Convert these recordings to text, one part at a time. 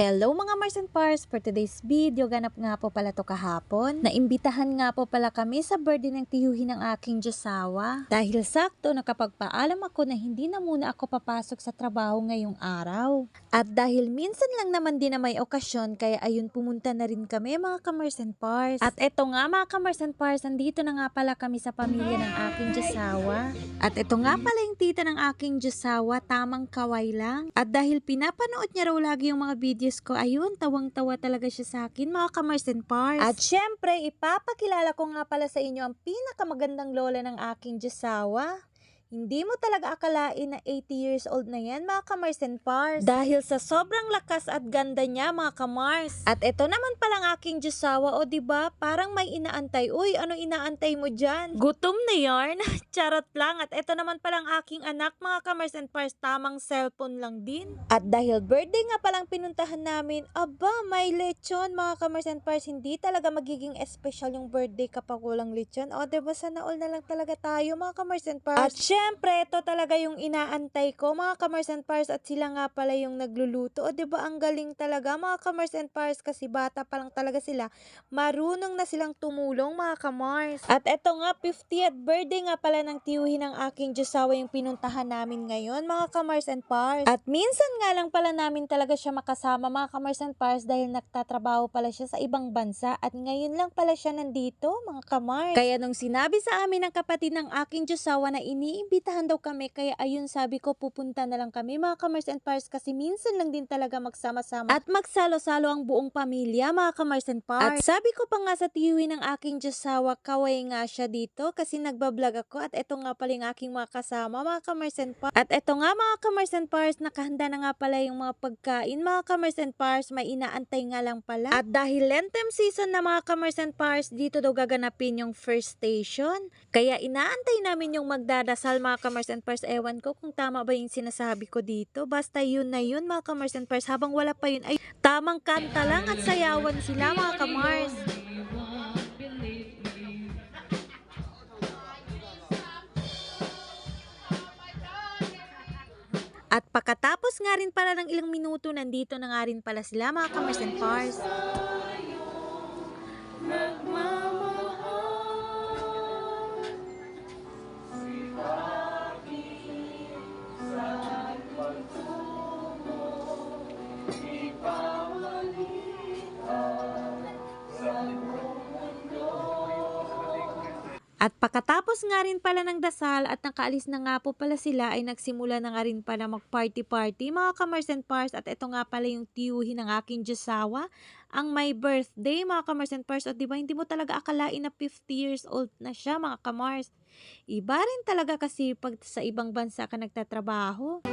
Hello mga Mars and Pars! For today's video, ganap nga po pala to kahapon. Naimbitahan nga po pala kami sa birthday ng tiyuhin ng aking Diyosawa. Dahil sakto nakapagpaalam ako na hindi na muna ako papasok sa trabaho ngayong araw. At dahil minsan lang naman din na may okasyon, kaya ayun pumunta na rin kami mga ka-Mars and Pars. At eto nga mga ka-Mars and Pars, nandito na nga pala kami sa pamilya ng aking Diyosawa. At ito nga pala yung tita ng aking Diyosawa, tamang kaway lang. At dahil pinapanood niya raw lagi yung mga videos ko, ayun, tawang-tawa talaga siya sa akin, mga kamars and pars. At syempre, ipapakilala ko nga pala sa inyo ang pinakamagandang lola ng aking Diyosawa. Hindi mo talaga akalain na 80 years old na yan, mga kamars and pars. Dahil sa sobrang lakas at ganda niya, mga kamars. At ito naman palang aking Diyosawa, o ba Parang may inaantay. Uy, ano inaantay mo dyan? Gutom na yarn? Charot lang. At ito naman palang aking anak, mga kamars and pars, tamang cellphone lang din. At dahil birthday nga palang pinuntahan namin, aba, may lechon, mga kamars and pars. Hindi talaga magiging special yung birthday kapag walang lechon. O, 'di ba sana all na lang talaga tayo, mga kamars and pars. At syempre, ito talaga yung inaantay ko, mga kamars and pars. At sila nga pala yung nagluluto. O, ba ang galing talaga, mga kamars and pars. Kasi bata pa lang talaga sila. Marunong na silang tumulong, mga kamars. At ito nga, 50th birthday nga pala ng tiyuhin ng aking Diyosawa yung pinuntahan namin ngayon, mga kamars and pars. At minsan nga lang pala namin talaga siya makasama, mga kamars and pars, dahil nagtatrabaho pala siya sa ibang bansa. At ngayon lang pala siya nandito, mga kamars. Kaya nung sinabi sa amin ng kapatid ng aking Diyosawa na iniimbitahan daw kami, kaya ayun sabi ko, pupunta na lang kami, mga kamars and pars, kasi minsan lang din talaga magsama-sama. At magsalo-salo ang buong pamilya, mga kamars and pars. At sabi ko pa nga sa tiyuhin ng aking Diyosawa, kaway nga siya dito kasi nagbablog ako at ito nga pala yung aking mga kasama, mga kamars and pars. At ito nga mga kamars and pars, nakahanda na nga pala yung mga pagkain, mga kamars and pars, may inaantay nga lang pala. At dahil Lentem season na mga kamars and pars, dito daw gaganapin yung first station. Kaya inaantay namin yung magdadasal mga kamars and pars. Ewan ko kung tama ba yung sinasabi ko dito. Basta yun na yun mga kamars and pars. Habang wala pa yun, ay tamang kanta lang at sayawan sila mga kamars. At pagkatapos nga rin pala ng ilang minuto, nandito na nga rin pala sila mga kamars and pars. At pagkatapos nga rin pala ng dasal at nakaalis na nga po pala sila ay nagsimula na nga rin pala mag-party-party mga kamars and pars at ito nga pala yung tiyuhin ng aking Diyosawa ang may birthday mga kamars and pars at di ba hindi mo talaga akalain na 50 years old na siya mga kamars. Iba rin talaga kasi pag sa ibang bansa ka nagtatrabaho.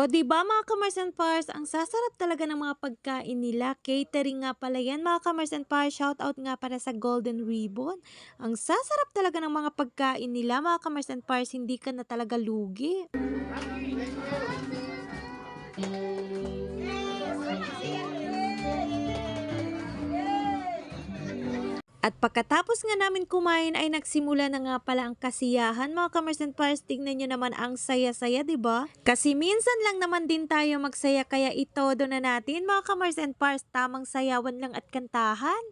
O di ba mga kamars and pars, ang sasarap talaga ng mga pagkain nila. Catering nga pala yan mga kamars and pars. Shout out nga para sa Golden Ribbon. Ang sasarap talaga ng mga pagkain nila mga kamars and pars. Hindi ka na talaga lugi. At pagkatapos nga namin kumain ay nagsimula na nga pala ang kasiyahan mga kamers and pars. Tignan nyo naman ang saya-saya, ba? Kasi minsan lang naman din tayo magsaya kaya itodo na natin mga kamers and pars. Tamang sayawan lang at kantahan.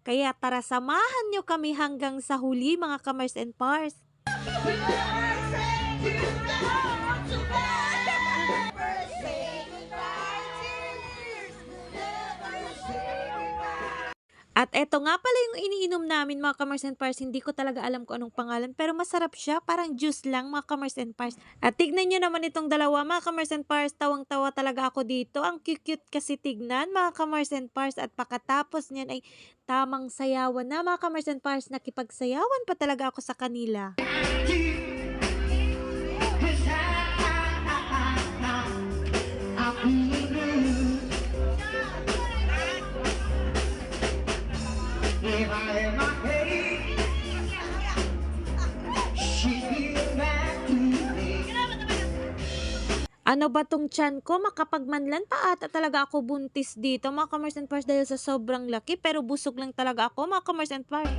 Kaya tara samahan nyo kami hanggang sa huli mga kamers and pars. At eto nga pala yung iniinom namin mga kamars and pars. Hindi ko talaga alam kung anong pangalan. Pero masarap siya. Parang juice lang mga kamars and pars. At tignan nyo naman itong dalawa mga kamars and pars. Tawang-tawa talaga ako dito. Ang cute-cute kasi tignan mga kamars and pars. At pagkatapos niyan ay tamang sayawan na mga kamars and pars. Nakipagsayawan pa talaga ako sa kanila. Ano ba tong tiyan ko? Makapagmanlan pa ata talaga ako buntis dito, mga commerce and parts, dahil sa sobrang laki. Pero busog lang talaga ako, mga commerce and parts.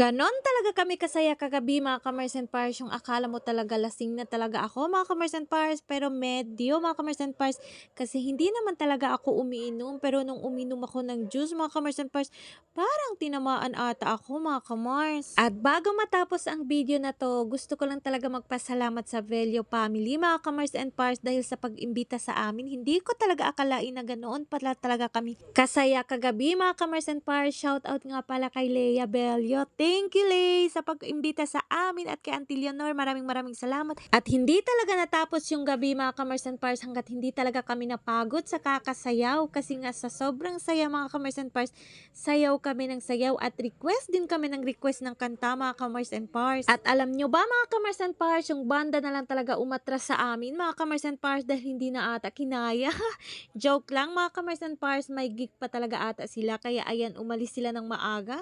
Ganon talaga kami kasaya kagabi mga Commerce and Pars. Yung akala mo talaga lasing na talaga ako mga Commerce and Pars. Pero medyo mga Commerce and Pars. Kasi hindi naman talaga ako umiinom. Pero nung uminom ako ng juice mga Commerce and Pars, parang tinamaan ata ako mga Commerce. At bago matapos ang video na to, gusto ko lang talaga magpasalamat sa Velio family mga Commerce and Pars dahil sa pag-imbita sa amin. Hindi ko talaga akalain na ganoon pala talaga kami. Kasaya kagabi mga Commerce and Pars. Shout out nga pala kay Leia Belio. Thank you, Lay, sa pag-imbita sa amin at kay Auntie Leonor. Maraming maraming salamat. At hindi talaga natapos yung gabi mga Commerce and Pars hanggat hindi talaga kami napagod sa kakasayaw. Kasi nga sa sobrang saya mga Commerce and Pars, sayaw kami ng sayaw at request din kami ng request ng kanta mga Commerce and Pars. At alam nyo ba mga Commerce and Pars, yung banda na lang talaga umatras sa amin mga Commerce and Pars dahil hindi na ata kinaya. Joke lang mga Commerce and Pars, may gig pa talaga ata sila kaya ayan umalis sila ng maaga.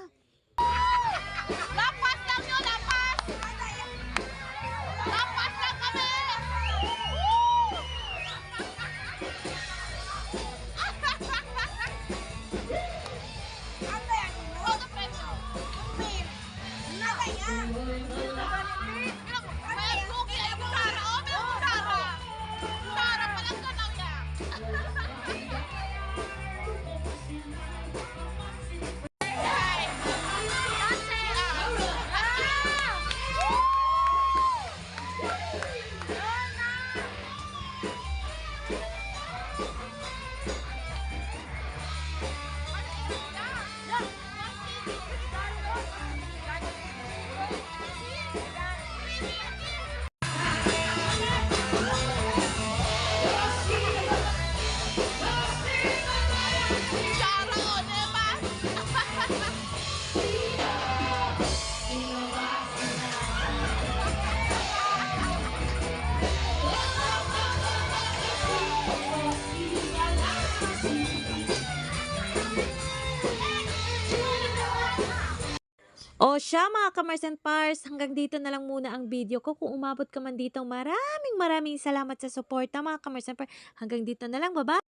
Ha ha ha! O siya mga Kamars and Pars, hanggang dito na lang muna ang video ko. Kung umabot ka man dito, maraming maraming salamat sa suporta mga Kamars and Pars. Hanggang dito na lang, bye